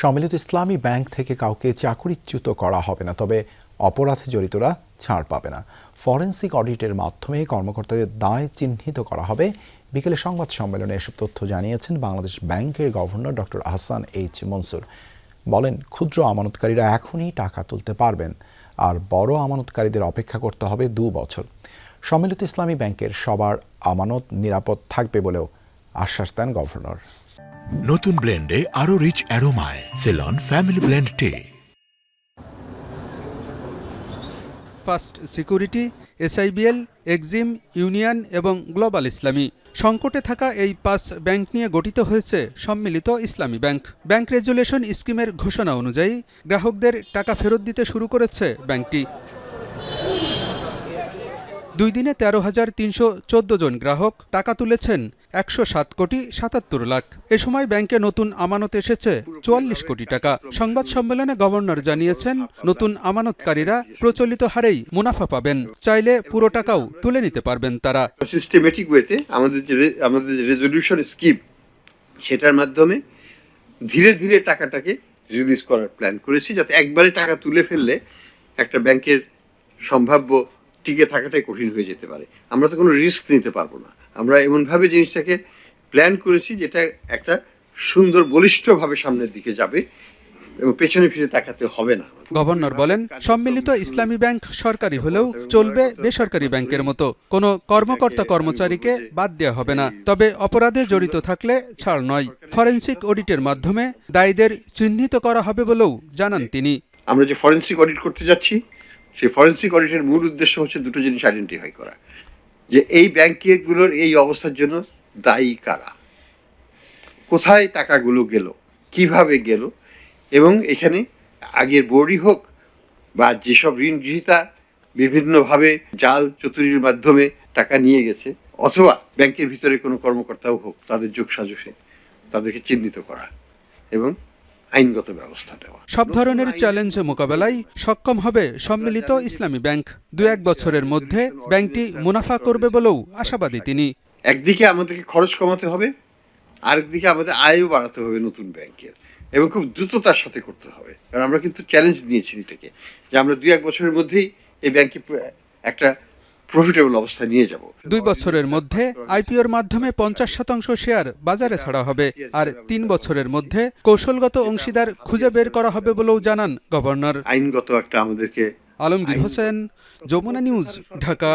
সম্মিলিত ইসলামী ব্যাংক থেকে কাউকে চাকরিচ্যুত করা হবে না, তবে অপরাধে জড়িতরা ছাড় পাবে না। ফরেন্সিক অডিটের মাধ্যমে কর্মকর্তাদের দায় চিহ্নিত করা হবে। বিকেলে সংবাদ সম্মেলনে এসব তথ্য জানিয়েছেন বাংলাদেশ ব্যাংকের governor doctor Ahsan H Mansur. বলেন, ক্ষুদ্র আমানতকারীরা এখনই টাকা তুলতে পারবেন, আর বড় আমানতকারীদের অপেক্ষা করতে হবে দু বছর। সম্মিলিত ইসলামী ব্যাংকের সবার আমানত নিরাপদ থাকবে বলেও আশ্বাস দেন গভর্নর। নতুন ব্লেন্ডে আরও rich অ্যারোমায় Ceylon family blend tea first security SIBL Exim union এবং গ্লোবাল ইসলামী সংকটে থাকা এই পাঁচ ব্যাংক নিয়ে গঠিত হয়েছে সম্মিলিত ইসলামী ব্যাংক। ব্যাংক রেজুলেশন স্কিমের ঘোষণা অনুযায়ী গ্রাহকদের টাকা ফেরত দিতে শুরু করেছে ব্যাংকটি। দুই দিনে তেরো হাজার তিনশো চোদ্দ জন গ্রাহক টাকা তুলেছেন, একশো সাত কোটি সাতাত্তর লাখ। এ সময় ব্যাংকে নতুন আমানত এসেছে, চুয়াল্লিশ কোটি টাকা। সংবাদ সম্মেলনে গভর্নর জানিয়েছেন, নতুন আমানতকারীরা প্রচলিত হারেই মুনাফা পাবেন। চাইলে পুরো টাকাও তুলে নিতে পারবেন তারা। সিস্টেমেটিক ওয়েতে আমাদের যে আমাদের যে রেজলিউশন স্কিম সেটার মাধ্যমে ধীরে ধীরে টাকাটাকে রিলিজ করার প্ল্যান করেছি, যাতে একবারে টাকা তুলে ফেললে একটা ব্যাংকের সম্ভাব্য টিকে থাকাটাই কঠিন হয়ে যেতে পারে। আমরা তো কোনো রিস্ক নিতে পারব না। আমরা এমনভাবে জিনিসটাকে প্ল্যান করেছি যেটা একটা সুন্দর বলিষ্ঠভাবে সামনের দিকে যাবে এবং পেছনে ফিরে তাকাতে হবে না। গভর্নর বলেন সম্মিলিত ইসলামী ব্যাংক সরকারি হলেও চলবে বেসরকারি ব্যাংকের মতো। কোনো কর্মকর্তা কর্মচারীকে বাদ দেওয়া হবে না। তবে অপরাধে জড়িত থাকলে ছাড় নয়। ফরেন্সিক অডিটের মাধ্যমে দায়ীদের চিহ্নিত করা হবে বলেও জানান তিনি। আমরা যে ফরেন্সিক অডিট করতে যাচ্ছি সেই ফরেন্সিক অডিটের মূল উদ্দেশ্য হচ্ছে দুটো জিনিস আইডেন্টিফাই করা। যে এই ব্যাংকগুলোর এই অবস্থার জন্য দায়ী কারা? কোথায় টাকাগুলো গেল? কীভাবে গেল? এবং এখানে আগের বোর্ডই হোক বা যেসব ঋণ গ্রহীতা বিভিন্নভাবে জাল চতুরির মাধ্যমে টাকা নিয়ে গেছে, অথবা ব্যাংকের ভিতরে কোনো কর্মকর্তাও হোক, তাদের যোগ সাজসে তাদেরকে চিহ্নিত করা এবং আইনগত ব্যবস্থা দেওয়া সব ধরনের চ্যালেঞ্জ মোকাবেলায় সক্ষম হবে সম্মিলিত ইসলামী ব্যাংক। দু এক বছরের মধ্যে ব্যাংকটি মুনাফা করবে বলেও আশাবাদী তিনি। একদিকে আমাদেরকে খরচ কমাতে হবে আরেকদিকে আমাদের আয়ও বাড়াতে হবে নতুন ব্যাংকের। এবং খুব দ্রুততার সাথে করতে হবে। কারণ আমরা কিন্তু চ্যালেঞ্জ নিয়েছি এটাকে। যে আমরা দু এক বছরের মধ্যেই এই ব্যাংকে একটা প্রফিটেবল অবস্থায় নিয়ে যাব। দুই বছরের মধ্যে আইপিওর মাধ্যমে পঞ্চাশ শতাংশ শেয়ার বাজারে ছাড়া হবে আর তিন বছরের মধ্যে কৌশলগত অংশীদার খুঁজে বের করা হবে বলেও জানান গভর্নর। আইনগত একটা আমাদেরকে আলমগীর হোসেন যমুনা নিউজ ঢাকা।